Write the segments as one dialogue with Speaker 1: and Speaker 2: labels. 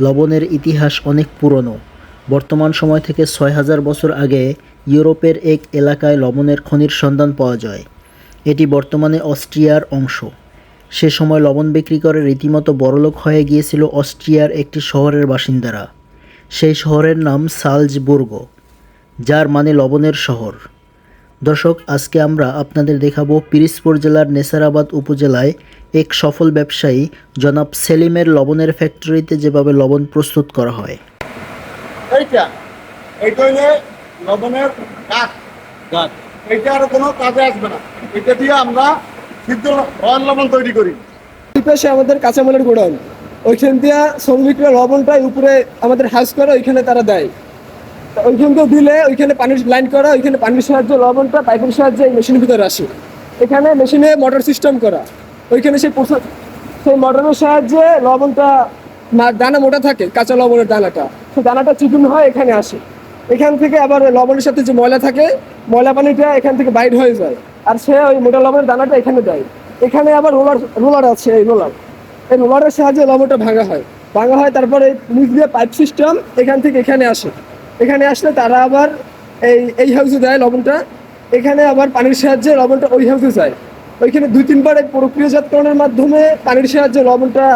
Speaker 1: লবণের ইতিহাস অনেক পুরনো। বর্তমান সময় থেকে ছয় হাজার বছর আগে ইউরোপের এক এলাকায় লবণের খনির সন্ধান পাওয়া যায়। এটি বর্তমানে অস্ট্রিয়ার অংশ। সে সময় লবণ বিক্রি করে রীতিমতো বড়লোক হয়ে গিয়েছিল অস্ট্রিয়ার একটি শহরের বাসিন্দারা। সেই শহরের নাম সালজবুর্গ, যার মানে লবণের শহর। দর্শক আজকে আমরা আপনাদের দেখাবো পিরিজপুর জেলার নেসারাবাদ উপজেলায় এক সফল ব্যবসায়ী জনাব সেলিমের লবণের ফ্যাক্টরিতে যেভাবে লবণ প্রস্তুত করা হয়।
Speaker 2: এইটা হইলে লবণের কাঠ
Speaker 1: গাছ।
Speaker 2: আর কোনো কাজে আসবে না। এটা দিয়ে আমরা সিদ্ধ রয়্যাল লবণ তৈরি করি।
Speaker 3: এই পাশে আমাদের কাঁচামালের গোডাউন। ওইখান দিয়ে শ্রমিকরা লবণটাই উপরে আমাদের হাউস করে ওইখানে তারা দেয়। ওইখান দিয়ে দিলে ওইখানে পানির লাইন করা, ওইখানে পানির সাহায্যে, লবণটা পাইপের সাহায্যে এই মেশিনের ভিতরে আসে। এখানে মেশিনে মোটর সিস্টেম করা। ওইখানে সেই সেই মোটরের সাহায্যে লবণটা দানা মোটা থাকে, কাঁচা লবণের দানাটা। সেই দানাটা চিকুন হয় এখানে আসে। এখান থেকে আবার লবণের সাথে যে ময়লা থাকে, ময়লা পানিটা এখান থেকে বাইর হয়ে যায়। আর সে ওই মোটা লবণের দানাটা এখানে দেয়। এখানে আবার রোলার রোলার আছে এই রোলার। এই রোলারের সাহায্যে লবণটা ভাঙা হয়। ভাঙা হয় তারপরে নিচ দিয়ে পাইপ সিস্টেম এখান থেকে এখানে আসে। এখানে আসলে তারা আবার এই এই হাউসে দেয় লবণটা। এখানে আবার পানির সাহায্যে লবণটা ওই হাউসে যায়। ওইখানে দুই, তিনবার এই প্রক্রিয়াজাতকরণের মাধ্যমে পানির সাহায্যে লবণটা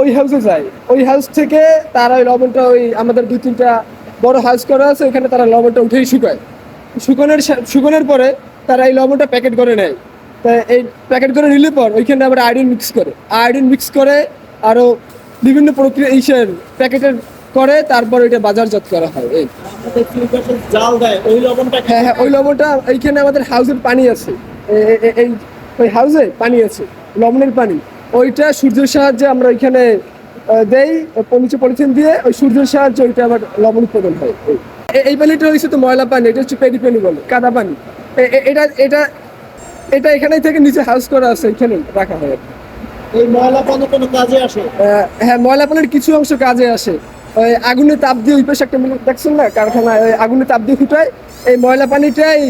Speaker 3: ওই হাউসে যায়। ওই হাউস থেকে তারা ওই লবণটা ওই আমাদের দুই, তিনটা বড় হাউস করা আছে ওখানে তারা লবণটা উঠেই শুকায়। শুকানোর শুকানোর পরে তারা এই লবণটা প্যাকেট করে নেয়। তা এই প্যাকেট করে নিলে পর ওইখানে আবার আয়োডিন মিক্স করে। আয়োডিন মিক্স করে আরও বিভিন্ন প্রক্রিয়া ইসের প্যাকেটের করে তারপর ওইটা বাজারজাত করা হয় এই।
Speaker 1: জাল দেয় ওই লবণটা
Speaker 3: হ্যাঁ হ্যাঁ ওই লবণটা এইখানে আমাদের হাউসের পানি আছে। এই ওই হাউসে পানি আছে লবণের পানি। ওইটা সূর্যের সাহায্যে আমরা ওইখানে দেই নিচে পলিথিন দিয়ে ওই সূর্যের সাহায্যে ওইটা আবার লবণ উৎপাদন হয় এই। এই পানিটা হচ্ছে তো ময়লা পানি এটা হচ্ছে পেরি পানি বলে কাদা পানি। এটা এটা এটা এখানেই থেকে নিচে হাউস করা আছে এখানে রাখা হয়।
Speaker 1: এই ময়লা পানি কোনো কাজে আসে?
Speaker 3: হ্যাঁ ময়লা পানির কিছু অংশ কাজে আসে। ওই আগুনে তাপ দিয়ে ওই পাশে একটা মনে দেখছেন না কারখানা ওই আগুনে তাপ দিয়ে ফুটায় এই ময়লা পানিটাই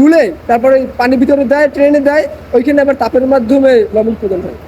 Speaker 3: গুলে তারপরে ওই পানি ভিতরে দেয়, ট্রেনে দেয়, ওইখানে আবার তাপের মাধ্যমে লবণ প্রদান হয়।